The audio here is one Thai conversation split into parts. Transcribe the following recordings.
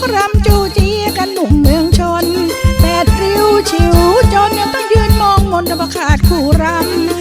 กรำจูจีกันหนุ่มเมืองชน แปดริ้วชิวจนยังต้องยืนมองมนตบขาดคู่รำ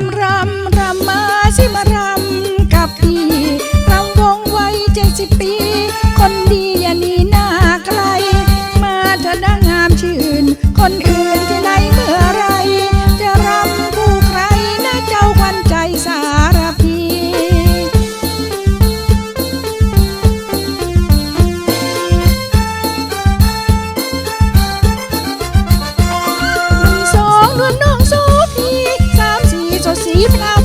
ำรำรำมาสิมารำกับพี่รำวงไว้เจ็ดสิบปี คนดีอย่านีหน้าใครมาเธอดังงามชื่นคนอื่น you now.